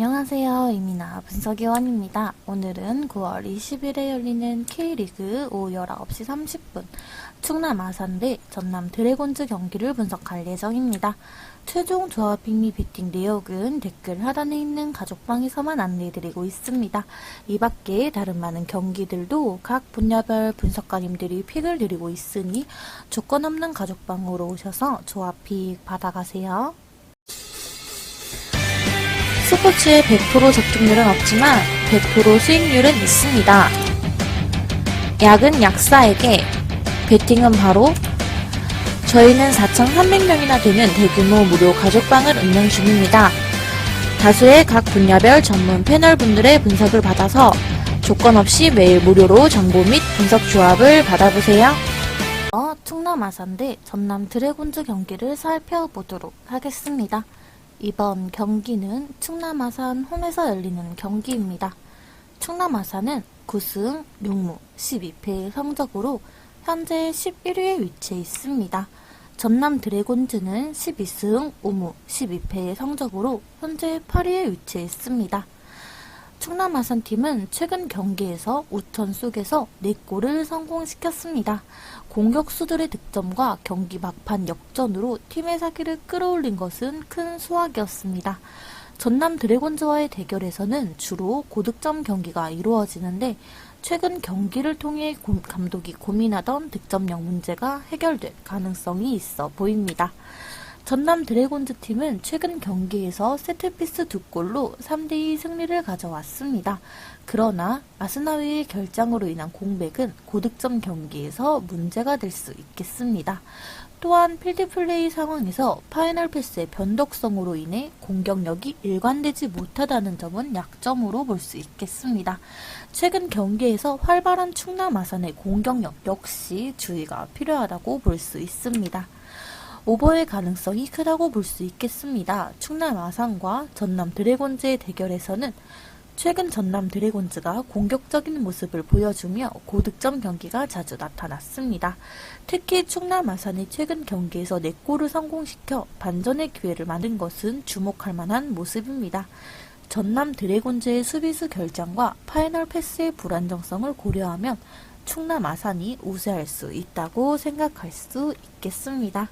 안녕하세요. 이민아 분석위원입니다. 오늘은 9월 20일에 열리는 K리그 오후 19시 30분 충남 아산 대 전남 드래곤즈 경기를 분석할 예정입니다. 최종 조합 빅리 비팅 내역은 댓글 하단에 있는 가족방에서만 안내해드리고 있습니다. 이 밖에 다른 많은 경기들도 각 분야별 분석가님들이 픽을 드리고 있으니 조건 없는 가족방으로 오셔서 조합 픽 받아가세요. 스포츠의 100% 적중률은 없지만 100% 수익률은 있습니다. 약은 약사에게, 베팅은 바로 저희는 4,300명이나 되는 대규모 무료 가족방을 운영 중입니다. 다수의 각 분야별 전문 패널분들의 분석을 받아서 조건 없이 매일 무료로 정보 및 분석 조합을 받아보세요. 어, 충남 아산 대 전남 드래곤즈 경기를 살펴보도록 하겠습니다. 이번 경기는 충남 아산 홈에서 열리는 경기입니다. 충남 아산은 9승 6무 12패의 성적으로 현재 11위에 위치해 있습니다. 전남 드래곤즈는 12승 5무 12패의 성적으로 현재 8위에 위치해 있습니다. 충남 아산팀은 최근 경기에서 우천 속에서 4골을 성공시켰습니다. 공격수들의 득점과 경기 막판 역전으로 팀의 사기를 끌어올린 것은 큰 수확이었습니다. 전남 드래곤즈와의 대결에서는 주로 고득점 경기가 이루어지는데 최근 경기를 통해 고- 감독이 고민하던 득점력 문제가 해결될 가능성이 있어 보입니다. 전남 드래곤즈 팀은 최근 경기에서 세트피스 두 골로 3대2 승리를 가져왔습니다. 그러나 아스나위의 결장으로 인한 공백은 고득점 경기에서 문제가 될 수 있겠습니다. 또한 필드 플레이 상황에서 파이널 패스의 변덕성으로 인해 공격력이 일관되지 못하다는 점은 약점으로 볼 수 있겠습니다. 최근 경기에서 활발한 충남 아산의 공격력 역시 주의가 필요하다고 볼 수 있습니다. 오버의 가능성이 크다고 볼 수 있겠습니다. 충남 아산과 전남 드래곤즈의 대결에서는 최근 전남 드래곤즈가 공격적인 모습을 보여주며 고득점 경기가 자주 나타났습니다. 특히 충남 아산이 최근 경기에서 4골을 성공시켜 반전의 기회를 만든 것은 주목할 만한 모습입니다. 전남 드래곤즈의 수비수 결장과 파이널 패스의 불안정성을 고려하면 충남 아산이 우세할 수 있다고 생각할 수 있겠습니다.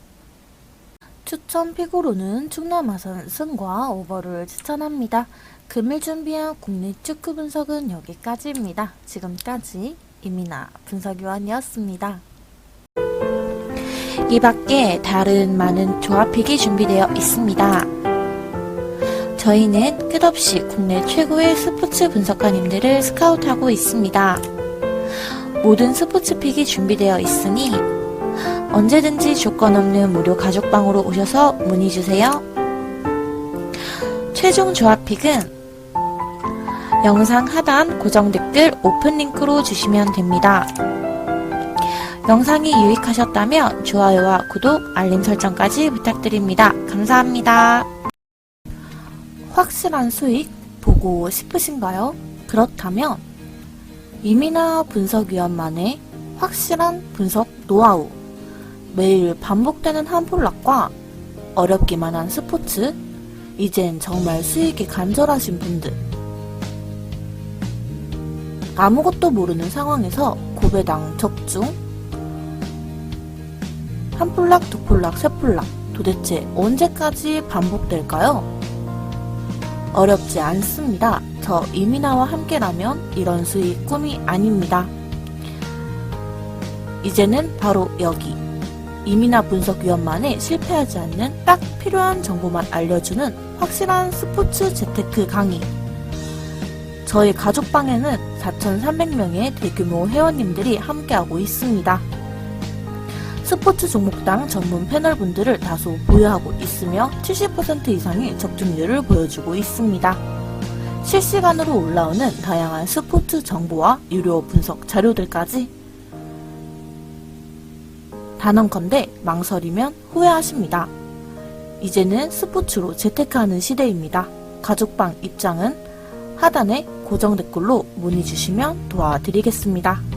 추천 픽으로는 충남 아산 승과 오버를 추천합니다. 금일 준비한 국내 축구 분석은 여기까지입니다. 지금까지 이민아 분석위원이었습니다. 이 밖에 다른 많은 조합픽이 준비되어 있습니다. 저희는 끝없이 국내 최고의 스포츠 분석가님들을 스카우트하고 있습니다. 모든 스포츠 픽이 준비되어 있으니 언제든지 조건 없는 무료 가족방으로 오셔서 문의 주세요. 최종 조합픽은 영상 하단 고정 댓글 오픈 링크로 주시면 됩니다. 영상이 유익하셨다면 좋아요와 구독, 알림 설정까지 부탁드립니다. 감사합니다. 확실한 수익 보고 싶으신가요? 그렇다면 이민아 분석위원만의 확실한 분석 노하우 매일 반복되는 한폴락과 어렵기만 한 스포츠 이젠 정말 수익이 간절하신 분들 아무것도 모르는 상황에서 고배당 적중 한 폴락, 두 폴락, 세 폴락 도대체 언제까지 반복될까요? 어렵지 않습니다. 저 이민아와 함께라면 이런 수익 꿈이 아닙니다. 이제는 바로 여기 이민아 분석위원만의 실패하지 않는 딱 필요한 정보만 알려주는 확실한 스포츠 재테크 강의. 저희 가족방에는 4,300명의 대규모 회원님들이 함께하고 있습니다. 스포츠 종목당 전문 패널분들을 다수 보유하고 있으며 70% 이상의 적중률을 보여주고 있습니다. 실시간으로 올라오는 다양한 스포츠 정보와 유료 분석 자료들까지 단언컨대 망설이면 후회하십니다. 이제는 스포츠로 재테크하는 시대입니다. 가족방 입장은 하단에 고정 댓글로 문의 주시면 도와드리겠습니다.